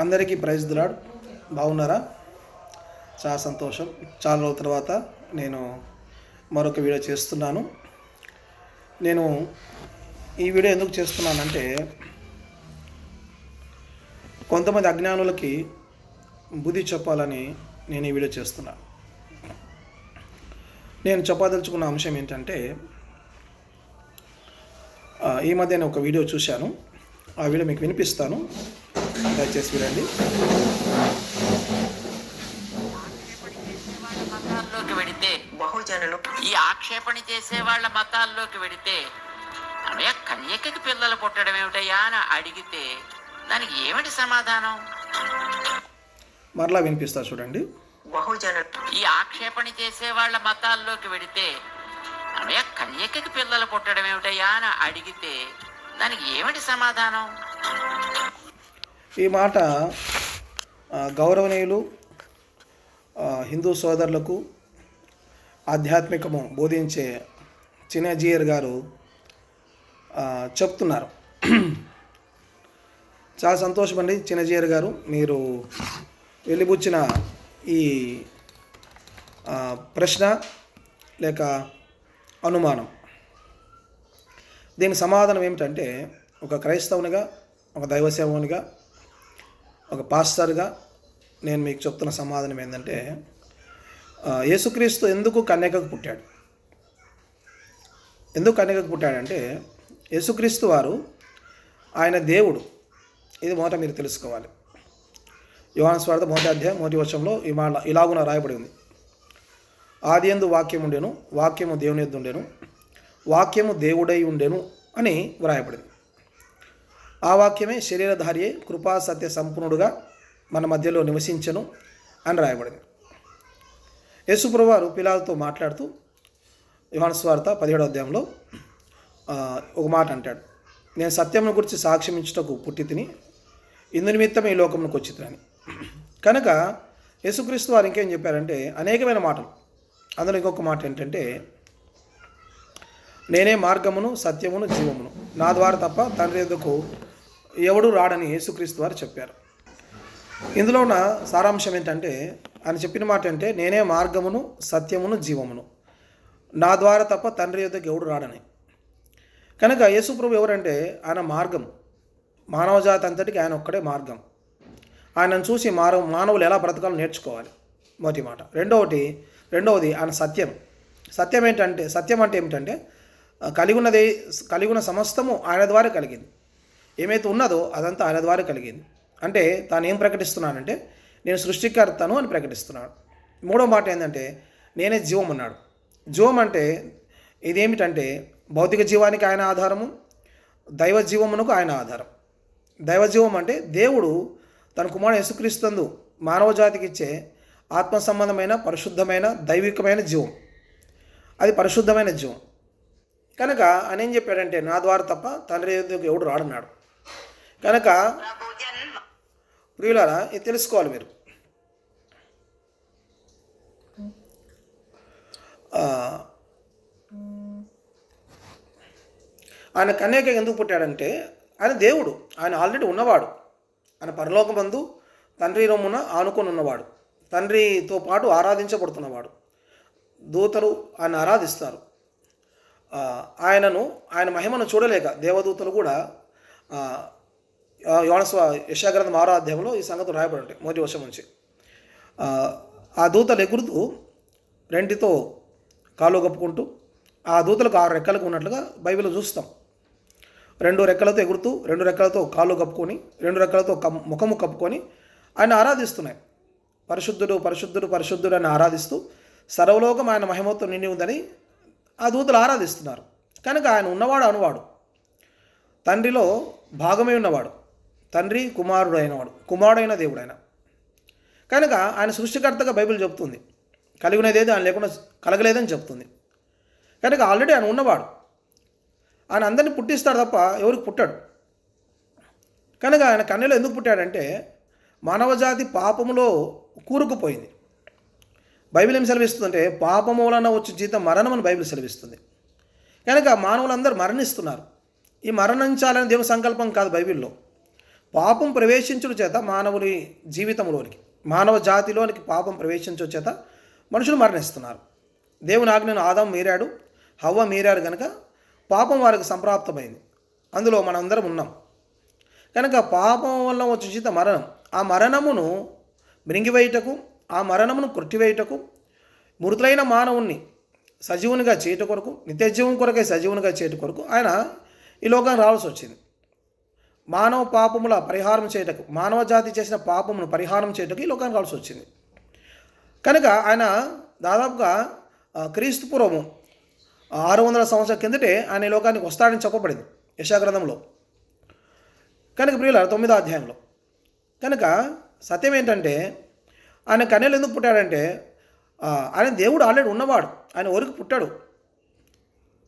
అందరికీ ప్రైజ్ దిలాడ్ బాగున్నారా? చాలా సంతోషం. చాలా రోజుల తర్వాత నేను మరొక వీడియో చేస్తున్నాను. నేను ఈ వీడియో ఎందుకు చేస్తున్నానంటే కొంతమంది అజ్ఞానులకి బుద్ధి చెప్పాలని నేను ఈ వీడియో చేస్తున్నాను నేను చెప్పదలుచుకున్న అంశం ఏంటంటే ఈ మధ్య నేను ఒక వీడియో చూశాను. ఆ వీడియో మీకు వినిపిస్తాను. దయచేసి వెడితే బహుజనులు. ఈ ఆక్షేపణ చేసే వాళ్ళ మతాల్లోకి వెడితే అదే కన్యకకి పిల్లలు పుట్టడం ఏమిటయ్యా అని అడిగితే దానికి ఏమిటి సమాధానం? మరలా వినిపిస్తా చూడండి. బహుజనులు. ఈ ఆక్షేపణ చేసే వాళ్ళ మతాల్లోకి వెడితే అదే కన్యకకి పిల్లలు పుట్టడం ఏమిటయ్యా అని అడిగితే దానికి ఏమిటి సమాధానం? ఈ మాట గౌరవనీయులు హిందూ సోదరులకు ఆధ్యాత్మికము బోధించే చిన్నజీయర్ గారు చెప్తున్నారు. చాలా సంతోషం అండి చిన్నజీయర్ గారు. మీరు వెళ్ళిపుచ్చిన ఈ ప్రశ్న లేక అనుమానం. దీని సమాధానం ఏమిటంటే ఒక క్రైస్తవునిగా ఒక దైవ సేవకునిగా ఒక పాస్టర్గా నేను మీకు చెప్తున్న సమాధానం ఏంటంటే యేసుక్రీస్తు ఎందుకు కన్యకకు పుట్టాడు? ఎందుకు కన్యకకు పుట్టాడంటే యేసుక్రీస్తు వారు ఆయన దేవుడు. ఇది మొదట మీరు తెలుసుకోవాలి. యోహాను స్వార్థ మొదటి అధ్యాయం మొదటి వర్షంలో ఈ ఇలాగున రాయబడి ఉంది. ఆది ఎందు వాక్యం ఉండేను వాక్యము దేవుని ఎద్దు ఉండేను వాక్యము దేవుడై ఉండెను అని వ్రాయబడింది. ఆ వాక్యమే శరీరధారియే కృపా సత్య సంపూర్ణుడుగా మన మధ్యలో నివసించను అని రాయబడింది. యేసుప్రభు వారు పిల్లలతో మాట్లాడుతూ యోహాను పదిహేడో అధ్యాయంలో ఒక మాట అంటాడు. నేను సత్యమును గురించి సాక్ష్యమించుటకు పుట్టి తిని ఇందు నిమిత్తం ఈ లోకమునకు వచ్చి కనుక యేసుక్రీస్తు వారు ఇంకేం చెప్పారంటే అనేకమైన మాటలు. అందులో ఇంకొక మాట ఏంటంటే నేనే మార్గమును సత్యమును జీవమును. నా ద్వారా తప్ప తండ్రి ఎందుకు ఎవడు రాడని యేసుక్రీస్తు వారు చెప్పారు. ఇందులో ఉన్న సారాంశం ఏంటంటే ఆయన చెప్పిన మాట అంటే నేనే మార్గమును సత్యమును జీవమును. నా ద్వారా తప్ప తండ్రి ఎదుకు ఎవడు రాడని. కనుక యేసుప్రభు ఎవరంటే ఆయన మార్గం. మానవజాతి అంతటికి ఆయన ఒక్కడే మార్గం. ఆయనను చూసి మానవ మానవులు ఎలా బ్రతకాలో నేర్చుకోవాలి. మొదటి మాట. రెండవది రెండవది ఆయన సత్యం. సత్యం ఏంటంటే సత్యం అంటే ఏమిటంటే కలిగి ఉన్నది కలిగి ఉన్న సమస్తము ఆయన ద్వారా కలిగింది. ఏమైతే ఉన్నదో అదంతా ఆయన ద్వారా కలిగింది. అంటే తాను ఏం ప్రకటిస్తున్నానంటే నేను సృష్టికర్తను అని ప్రకటిస్తున్నాడు. మూడో మాట ఏంటంటే నేనే జీవం అన్నాడు. జీవం అంటే ఇదేమిటంటే భౌతిక జీవానికి ఆయన ఆధారము దైవ జీవమునకు ఆయన ఆధారం. దైవ జీవం అంటే దేవుడు తన కుమారుడు యేసుక్రీస్తు మానవ జాతికి ఇచ్చే ఆత్మ సంబంధమైన పరిశుద్ధమైన దైవికమైన జీవం. అది పరిశుద్ధమైన జీవం. కనుక అని ఏం చెప్పాడంటే నా ద్వారా తప్ప తండ్రి ఎవడు రాడన్నాడు కనుక ప్రియులారా ఇది తెలుసుకోవాలి మీరు. ఆయన కన్యక ఎందుకు పుట్టాడంటే ఆయన దేవుడు ఆయన ఆల్రెడీ ఉన్నవాడు. ఆయన పరలోకమందు తండ్రి రొమ్మున ఆనుకొని ఉన్నవాడు. తండ్రితో పాటు ఆరాధించబడుతున్నవాడు. దూతలు ఆయన ఆరాధిస్తారు. ఆయనను ఆయన మహిమను చూడలేక దేవదూతలు కూడా యోనస్వ యశాగ్రంథం ఆరో అధ్యాయంలో ఈ సంగతి రాయబడి ఉంటాయి మొదటి వర్షం నుంచి. ఆ, దూతలు ఎగురుతూ రెండితో కాలు కప్పుకుంటూ ఆ దూతలకు ఆరు రెక్కలకు ఉన్నట్లుగా బైబిల్లో చూస్తాం. రెండు రెక్కలతో ఎగురుతూ రెండు రెక్కలతో కాళ్ళు కప్పుకొని రెండు రెక్కలతో కమ్ ముఖము కప్పుకొని ఆయన ఆరాధిస్తున్నాయి. పరిశుద్ధుడు పరిశుద్ధుడు పరిశుద్ధుడు అని ఆరాధిస్తూ సర్వలోకం ఆయన మహిమతో నిండి ఉందని ఆ దూతలు ఆరాధిస్తున్నారు. కనుక ఆయన ఉన్నవాడు అనువాడు. తండ్రిలో భాగమై ఉన్నవాడు. తండ్రి కుమారుడు అయినవాడు కుమారుడైన దేవుడు ఆయన కనుక ఆయన సృష్టికర్తగా బైబిల్ చెప్తుంది. కలిగినదేది ఆయన లేకుండా కలగలేదని చెప్తుంది. కనుక ఆల్రెడీ ఆయన ఉన్నవాడు. ఆయన అందరిని పుట్టిస్తాడు తప్ప ఎవరికి పుట్టాడు. కనుక ఆయన కన్నెలో ఎందుకు పుట్టాడంటే మానవజాతి పాపములో కూరుకుపోయింది. బైబిల్ ఏం సెలవిస్తుందంటే పాపము వలన వచ్చే జీతం మరణం అని బైబిల్ సెలవిస్తుంది. కనుక మానవులందరూ మరణిస్తున్నారు. ఈ మరణించాలని దేవుని సంకల్పం కాదు బైబిల్లో. పాపం ప్రవేశించడం చేత మానవుని జీవితంలోనికి మానవ జాతిలోనికి పాపం ప్రవేశించడం చేత మనుషులు మరణిస్తున్నారు. దేవుని ఆజ్ఞను ఆదాం మీరాడు హవ్వ మీరాడు కనుక పాపం వారికి సంప్రాప్తమైంది. అందులో మనందరం ఉన్నాం. కనుక పాపం వల్ల వచ్చే చేత మరణం ఆ మరణమును మృంగివేయుటకు ఆ మరణమును కొట్టివేయుటకు మృతులైన మానవుణ్ణి సజీవునిగా చేయట కొరకు నిత్యజీవం కొరకే సజీవునిగా చేయట కొరకు ఆయన ఈ లోకానికి రావాల్సి వచ్చింది. మానవ పాపముల పరిహారం చేయటకు మానవ జాతి చేసిన పాపమును పరిహారం చేయటకు ఈ లోకానికి కావాల్సి వచ్చింది. కనుక ఆయన దాదాపుగా క్రీస్తుపూర్వము క్రీస్తు పూర్వము ఆరు వందల సంవత్సరాల కిందటే ఆయన లోకానికి వస్తాడని చెప్పబడింది యశాగ్రంథంలో కనుక ప్రియుల తొమ్మిదో అధ్యాయంలో. కనుక సత్యం ఏంటంటే ఆయన కన్యలు ఎందుకు పుట్టాడంటే ఆయన దేవుడు ఆల్రెడీ ఉన్నవాడు ఆయన ఊరికి పుట్టాడు.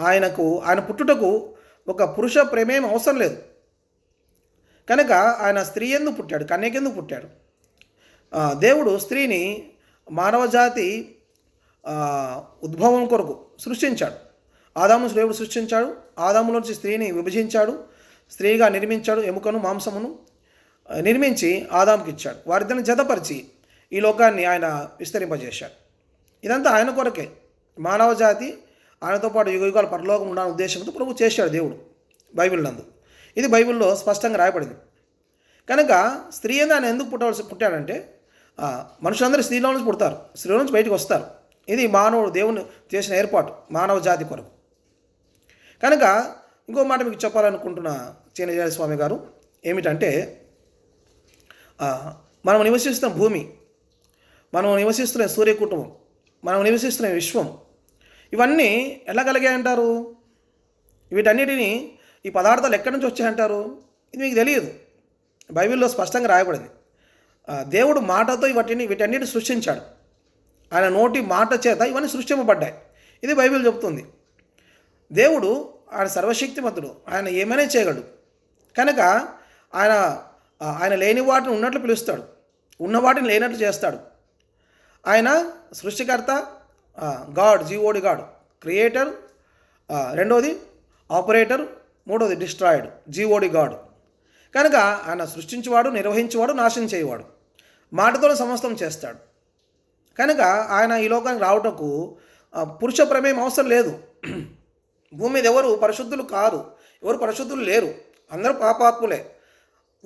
ఆయనకు ఆయన పుట్టుటకు ఒక పురుష ప్రేమేం అవసరం లేదు. కనుక ఆయన స్త్రీ ఎందుకు పుట్టాడు కన్యకెందుకు పుట్టాడు. దేవుడు స్త్రీని మానవజాతి ఉద్భవం కొరకు సృష్టించాడు. ఆదాము దేవుడు సృష్టించాడు ఆదాములోంచి స్త్రీని విభజించాడు స్త్రీగా నిర్మించాడు ఎముకను మాంసమును నిర్మించి ఆదాముకి ఇచ్చాడు. వారిద్దరిని జతపరిచి ఈ లోకాన్ని ఆయన విస్తరింపజేశాడు. ఇదంతా ఆయన కొరకే. మానవ జాతి ఆయనతో పాటు యుగ యుగాలు పరలోకం ఉండాలనే ఉద్దేశంతో ప్రభు చేశాడు దేవుడు బైబిల్ నందు. ఇది బైబిల్లో స్పష్టంగా రాయబడింది. కనుక స్త్రీ అని ఆయన ఎందుకు పుట్టవలసి పుట్టాడంటే మనుషులందరూ స్త్రీలో నుంచి పుడతారు. స్త్రీలో నుంచి బయటకు వస్తారు. ఇది మానవుడు దేవుని చేసిన ఏర్పాటు మానవ జాతి కొరకు. కనుక ఇంకో మాట మీకు చెప్పాలనుకుంటున్న చేనజాయ స్వామి గారు ఏమిటంటే మనం నివసిస్తున్న భూమి మనం నివసిస్తున్న సూర్య కుటుంబం మనం నివసిస్తున్న విశ్వం ఇవన్నీ ఎలా కలిగాయంటారు? అంటారు వీటన్నిటిని ఈ పదార్థాలు ఎక్కడి నుంచి వచ్చాయంటారు? ఇది మీకు తెలియదు. బైబిల్లో స్పష్టంగా రాయబడింది. దేవుడు మాటతో వీటిని వీటన్నిటిని సృష్టించాడు. ఆయన నోటి మాట చేత ఇవన్నీ సృష్టింపబడ్డాయి. ఇది బైబిల్ చెబుతుంది. దేవుడు ఆయన సర్వశక్తిమంతుడు. ఆయన ఏమైనా చేయగలడు. కనుక ఆయన ఆయన లేని వాటిని ఉన్నట్లు పిలుస్తాడు. ఉన్న వాటిని లేనట్లు చేస్తాడు. ఆయన సృష్టికర్త God G O D God. Creator రెండోది ఆపరేటర్ మూడోది destroyer G O D God. కనుక ఆయన సృష్టించేవాడు నిర్వహించేవాడు నాశనం చేయవాడు. మాటతోనే సమస్తం చేస్తాడు. కనుక ఆయన ఈ లోకానికి రావటకు ఆ, పురుష ప్రమేయం అవసరం లేదు. భూమి మీద ఎవరు పరిశుద్ధులు కారు ఎవరు పరిశుద్ధులు లేరు. అందరూ పాపాత్ములే.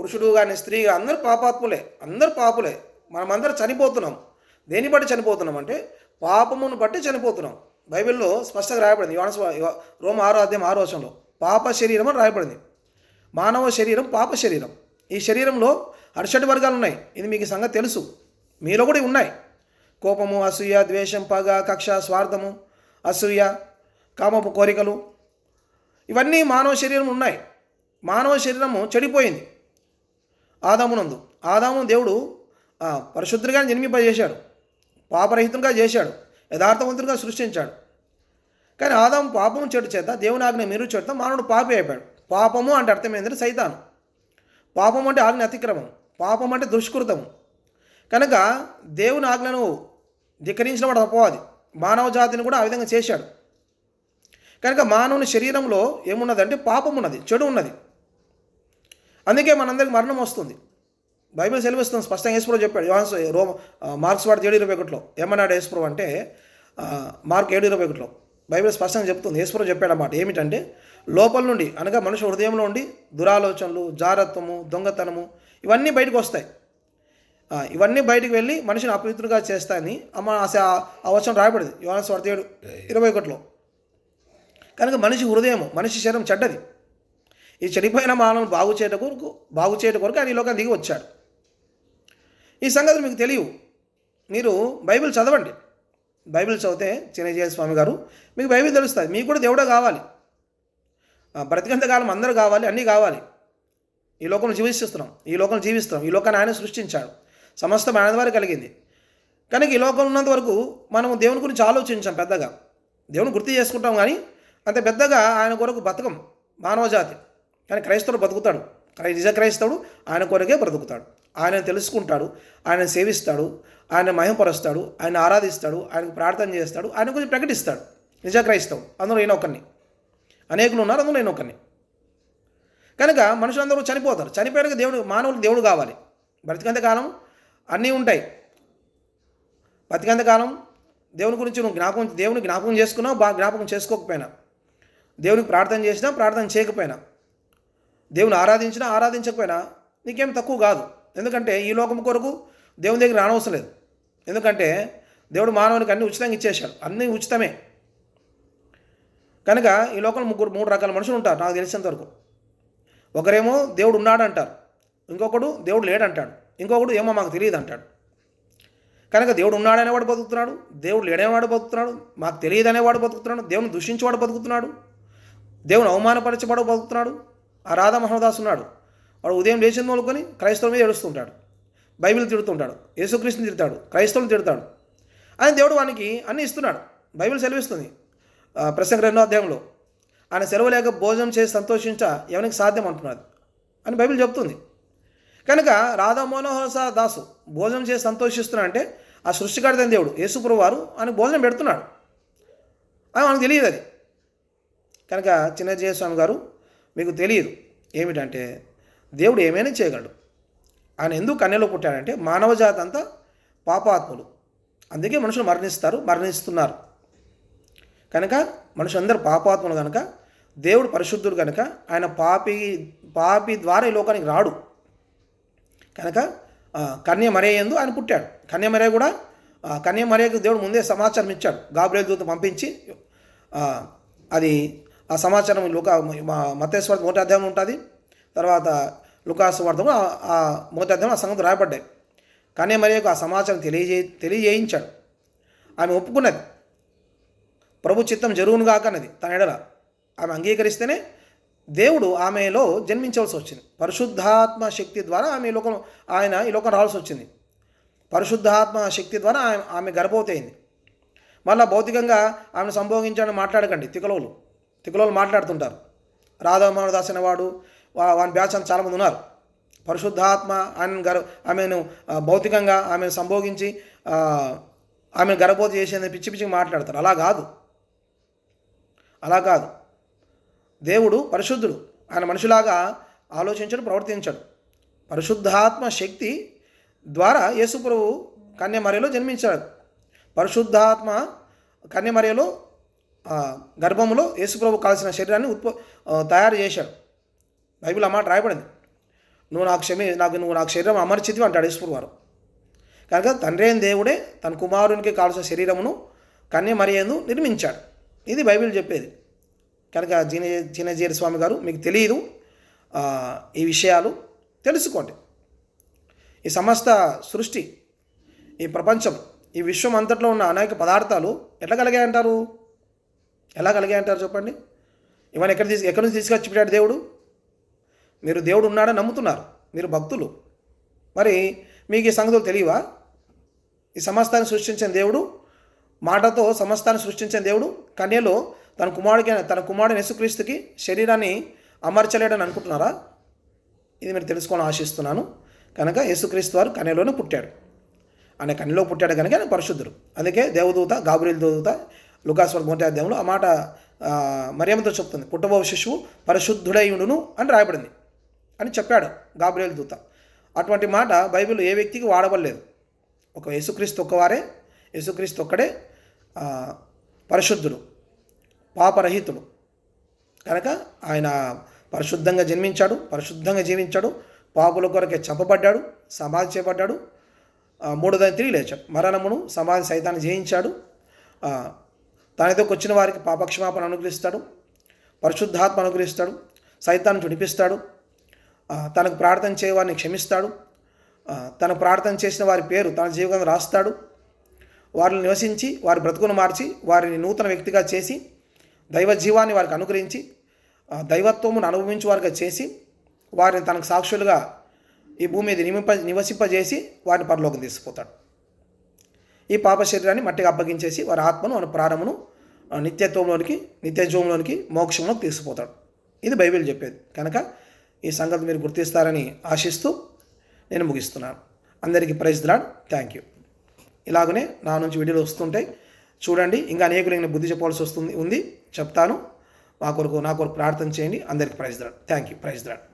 పురుషుడు కానీ స్త్రీ అందరూ పాపాత్ములే. అందరూ పాపులే. మనమందరూ చనిపోతున్నాం. దేన్ని బట్టి చనిపోతున్నాం అంటే పాపమును బట్టి చనిపోతున్నాం. బైబిల్లో స్పష్టంగా రాయబడింది. యోనస్ రోమ ఆరో అధ్యాయం ఆరో వచనంలో. పాప శరీరం అని రాయబడింది. మానవ శరీరం పాప శరీరం. ఈ శరీరంలో అరషటి వర్గాలు ఉన్నాయి. ఇది మీకు సంగతి తెలుసు. మీలో కూడా ఉన్నాయి. కోపము అసూయ ద్వేషం పగ కక్ష స్వార్థము అసూయ కామపు కోరికలు. ఇవన్నీ మానవ శరీరం ఉన్నాయి. మానవ శరీరము చెడిపోయింది. ఆదామునందు. ఆదాము దేవుడు పరిశుద్ధుడిగా జన్మింపజేశాడు. పాపరహితంగా చేశాడు. యథార్థవంతుడిగా సృష్టించాడు. కానీ ఆదాము పాపము చెడు చేత దేవుని ఆజ్ఞ మీరు చేత మానవుడు పాపి అయిపోయాడు. పాపము అంటే అర్థం ఏంటంటే సైతాను. పాపం అంటే ఆజ్ఞ అతిక్రమం. పాపం అంటే దుష్కృతం కనుక దేవుని ఆజ్ఞను ధిక్కరించిన వాడు తప్పవాది మానవ జాతిని కూడా ఆ విధంగా చేశాడు. కనుక మానవుని శరీరంలో ఏమున్నదంటే పాపం ఉన్నది చెడు ఉన్నది అందుకే మనందరికి మరణం వస్తుంది. బైబిల్ సెలవిస్తుంది స్పష్టంగా యేసుప్రభు చెప్పాడు. యోహాన్స్ రోమ మార్క్స్ వాడు ఏడు ఇరవై ఒకటిలో. ఏమన్నాడు యేసుప్రభు అంటే మార్క్ ఏడు ఇరవై ఒకటిలో. బైబిల్ స్పష్టంగా చెప్తుంది. యేసుప్రభు చెప్పాడన్నమాట ఏమిటంటే లోపల నుండి అనగా మనిషి హృదయంలో ఉండి దురాలోచనలు జారత్వము దొంగతనము ఇవన్నీ బయటకు వస్తాయి. ఇవన్నీ బయటికి వెళ్ళి మనిషిని అపవిత్రుగా చేస్తాయని అమ్మ ఆ- వచనం రాయబడింది. యోహాన్స్ స్వర్తేడు ఇరవై ఒకటిలో. కనుక మనిషి హృదయం మనిషి శరీరం చెడ్డది. ఈ చెడిపోయిన మానవుని బాగు చేయట కొరకు బాగు చేయట కొరకు ఆయన ఈ లోకానికి దిగి వచ్చాడు. ఈ సంగతులు మీకు తెలియవు. మీరు బైబిల్ చదవండి. బైబిల్ చదివితే చిన్నజయ స్వామి గారు మీకు బైబిల్ తెలుస్తుంది మీకు కూడా దేవుడే కావాలి. బ్రతికంత కాలం అందరూ కావాలి అన్నీ కావాలి. ఈ లోకంలో జీవిస్తున్నాం ఈ లోకంలో జీవిస్తున్నాం ఈ లోకాన్ని ఆయన సృష్టించాడు. సమస్తం ఆయన ద్వారా కలిగింది. కనుక ఈ లోకంలో ఉన్నంత వరకు మనం దేవుని గురించి ఆలోచించాం పెద్దగా. దేవుని గుర్తు చేసుకుంటాం కానీ అంత పెద్దగా ఆయన కొరకు బతకం మానవజాతి. కానీ క్రైస్తవుడు బతుకుతాడు. క్రై నిజ క్రైస్తవుడు ఆయన కొరకే బ్రతుకుతాడు. ఆయన తెలుసుకుంటాడు ఆయన సేవిస్తాడు ఆయన మహిమపరుస్తాడు ఆయన ఆరాధిస్తాడు ఆయనకు ప్రార్థన చేస్తాడు ఆయన గురించి ప్రకటిస్తాడు. నిజ క్రైస్తవుడు అందులో నేను ఒకరిని. అనేకులు ఉన్నారు అందులో నేను ఒకరిని. కనుక మనుషులందరూ చనిపోతారు. చనిపోయాక దేవుడు మానవులకు దేవుడు కావాలి. బ్రతికంత కాలం అన్నీ ఉంటాయి. బతికంత కాలం దేవుని గురించి నువ్వు జ్ఞాపకం దేవుని జ్ఞాపకం చేసుకున్నావు బాగా జ్ఞాపకం చేసుకోకపోయినా. దేవునికి ప్రార్థన చేసినా ప్రార్థన చేయకపోయినా. దేవుని ఆరాధించినా ఆరాధించకపోయినా నీకేం తక్కువ కాదు. ఎందుకంటే ఈ లోకం కొరకు దేవుని దగ్గర రానవసరం లేదు. ఎందుకంటే దేవుడు మానవునికి అన్ని ఉచితంగా ఇచ్చేశాడు. అన్నీ ఉచితమే. కనుక ఈ లోకంలో ముగ్గురు మూడు రకాల మనుషులు ఉంటారు నాకు తెలిసినంతవరకు ఒకరేమో దేవుడు ఉన్నాడు అంటారు ఇంకొకడు దేవుడు లేడంటాడు. ఇంకొకడు ఏమో మాకు తెలియదు అంటాడు కనుక దేవుడు ఉన్నాడనేవాడు బతుకుతున్నాడు దేవుడు లేడనేవాడు బతుకుతున్నాడు మాకు తెలియదు అనేవాడు బతుకుతున్నాడు దేవుని దూషించేవాడు బతుకుతున్నాడు దేవుని అవమానపరచబడు బతుకుతున్నాడు ఆ రాధా మహోదాస్ ఉన్నాడు వాడు ఉదయం లేచింది మొదలుకొని క్రైస్తవుల మీద ఏడుస్తుంటాడు. బైబిల్ తిడుతుంటాడు. యేసుక్రీస్తుని తిడతాడు. క్రైస్తవులు తిడతాడు. ఆయన దేవుడు వానికి అన్నీ ఇస్తున్నాడు. బైబిల్ సెలవిస్తుంది. ప్రసంగ రెండో అధ్యాయంలో. ఆయన సెలవు లేక భోజనం చేసి సంతోషించ ఎవరికి సాధ్యం అంటున్నది? అని బైబిల్ చెప్తుంది కనుక రాధా మనోహర దాసు భోజనం చేసి సంతోషిస్తున్నాడు అంటే ఆ సృష్టికర్తైన దేవుడు యేసుప్రభు వారు ఆయన భోజనం పెడుతున్నాడు. అని మనకు తెలియదు అది. కనుక చిన్నజయ స్వామి గారు మీకు తెలియదు. ఏమిటంటే దేవుడు ఏమైనా చేయగలడు. ఆయన ఎందుకు కన్యలో పుట్టాడంటే మానవ జాతి అంతా పాపాత్ములు. అందుకే మనుషులు మరణిస్తారు మరణిస్తున్నారు. కనుక మనుషులందరూ పాపాత్ములు కనుక దేవుడు పరిశుద్ధుడు కనుక ఆయన పాపి పాపి ద్వారా ఈ లోకానికి రాడు. కనుక కన్య మరేయందు ఆయన పుట్టాడు. కన్య మరే కూడా కన్య మరేకు దేవుడు ముందే సమాచారం ఇచ్చాడు. గాబ్రేల్ దూత పంపించి అది ఆ సమాచారం లోక మతేశ్వర మొదటి అధ్యాయం ఉంటుంది. తర్వాత లుకాసు వార్తము ఆ- మొదటి అధ్యాయం ఆ సంగతి రాయబడ్డాయి. కానీ మరియకు ఆ సమాచారం తెలియజే తెలియజేయించాడు. ఆమె ఒప్పుకున్నది. ప్రభు చిత్తం జరుగును కాకన్నది అన్నది. తన ఎడల ఆమె అంగీకరిస్తేనే దేవుడు ఆమెలో జన్మించవలసి వచ్చింది. పరిశుద్ధాత్మ శక్తి ద్వారా ఆమె ఈ లోకం ఆయన ఈ లోకం రావాల్సి వచ్చింది. పరిశుద్ధాత్మ శక్తి ద్వారా ఆమె ఆమె గర్భవతి మళ్ళా మళ్ళీ భౌతికంగా ఆమెను సంభోగించాలని మాట్లాడకండి. తికలోలు తికలోలు మాట్లాడుతుంటారు. రాధామోహనదాస్ అనేవాడు వాడు వాని బ్యాచ్ అని చాలామంది ఉన్నారు. పరిశుద్ధాత్మ ఆయన గర్ ఆమెను భౌతికంగా ఆమెను సంభోగించి ఆమె గర్భవతి చేసేది పిచ్చి పిచ్చిగా మాట్లాడతారు. అలా కాదు. అలా కాదు. దేవుడు పరిశుద్ధుడు. ఆయన మనుషులాగా ఆలోచించడు ప్రవర్తించడు. పరిశుద్ధాత్మ శక్తి ద్వారా యేసుప్రభు కన్యమర్యలో జన్మించాడు. పరిశుద్ధాత్మ కన్యమర్యలో గర్భములో యేసుప్రభు కాల్సిన శరీరాన్ని ఉత్ప తయారు చేశాడు. బైబిల్ ఆ మాట రాయబడింది. నువ్వు నాకు క్షమి నాకు నువ్వు నాకు శరీరం అమర్చితివి అంటాడు ఈశ్వరు వారు కనుక తండ్రి అయిన దేవుడే తన కుమారునికి కావాల్సిన శరీరమును కన్య మరియందు నిర్మించాడు. ఇది బైబిల్ చెప్పేది. కనుక జీన చిన్నజీర స్వామి గారు మీకు తెలియదు. ఈ విషయాలు తెలుసుకోండి. ఈ సమస్త సృష్టి ఈ ప్రపంచం ఈ విశ్వం అంతట్లో ఉన్న అనేక పదార్థాలు ఎట్లా కలిగాయి అంటారు? ఎలా కలిగాయి అంటారు చెప్పండి? ఇవన్నీ ఎక్కడ తీసు ఎక్కడి నుంచి తీసుకొచ్చి పెట్టాడు దేవుడు? మీరు దేవుడు ఉన్నాడని నమ్ముతున్నారు. మీరు భక్తులు. మరి మీకు ఈ సంగతులు తెలియవా? ఈ సమస్తాన్ని సృష్టించిన దేవుడు మాటతో సమస్తాన్ని సృష్టించిన దేవుడు కన్యలో తన కుమారుడికి తన కుమారుడు యేసుక్రీస్తుకి శరీరాన్ని అమర్చలేడని అనుకుంటున్నారా? ఇది మీరు తెలుసుకోవాలని ఆశిస్తున్నాను. కనుక యేసుక్రీస్తు వారు కన్యలోనే పుట్టాడు. ఆయన కన్యలో పుట్టాడు కనుక ఆయన పరిశుద్ధుడు. అందుకే దేవదూత గాబురీల దేవదూత లుకాస్వర్ మొదటి దేవుడు ఆ మాట ఆ, మరియమ్మతో చెప్తుంది. పుట్టబో శిశువు పరిశుద్ధుడైయుడును అని రాయబడింది. అని చెప్పాడు గాబ్రియల్ దూత. అటువంటి మాట బైబిల్ ఏ వ్యక్తికి వాడబడలేదు. ఒక యేసుక్రీస్తు ఒక్కవారే యేసుక్రీస్తు ఒక్కడే పరిశుద్ధుడు పాపరహితుడు. కనుక ఆయన పరిశుద్ధంగా జన్మించాడు పరిశుద్ధంగా జీవించాడు పాపుల కొరకే చంపబడ్డాడు సమాధి చేపడ్డాడు ఆ, తిరిగి లేచాడు. మరణమును సమాధి సైతాన్ని జయించాడు తనతో వచ్చిన వారికి పాపక్షమాపణ అనుగ్రహిస్తాడు పరిశుద్ధాత్మ అనుగ్రహిస్తాడు సైతాన్ని చుడిపిస్తాడు తనకు ప్రార్థన చేయవారిని క్షమిస్తాడు. తనకు ప్రార్థన చేసిన వారి పేరు తన జీవితం రాస్తాడు. వారిని నివసించి వారి బ్రతుకును మార్చి వారిని నూతన వ్యక్తిగా చేసి దైవ జీవాన్ని వారికి అనుగ్రహించి దైవత్వమును అనుభవించే వారిగా చేసి వారిని తనకు సాక్షులుగా ఈ భూమి మీద నిమింప నివసింపజేసి వారిని పరలోకం తీసుకుపోతాడు. ఈ పాప శరీరాన్ని మట్టిగా అప్పగించేసి వారి ఆత్మను వారి ప్రాణమును నిత్యత్వంలోనికి నిత్యజీవంలోనికి మోక్షంలోకి తీసుకుపోతాడు. ఇది బైబిల్ చెప్పేది. కనుక ఈ సంగతి మీరు గుర్తిస్తారని ఆశిస్తూ నేను ముగిస్తున్నాను. అందరికీ ప్రైజ్ దిలాడ్ థ్యాంక్ యూ. ఇలాగనే నా నుంచి వీడియోలు వస్తుంటాయి చూడండి. ఇంకా అనేకులు నేను బుద్ధి చెప్పాల్సి వస్తుంది ఉంది. చెప్తాను. మా కొరకు నా కొరకు ప్రార్థన చేయండి. అందరికీ praise God thank you. Praise God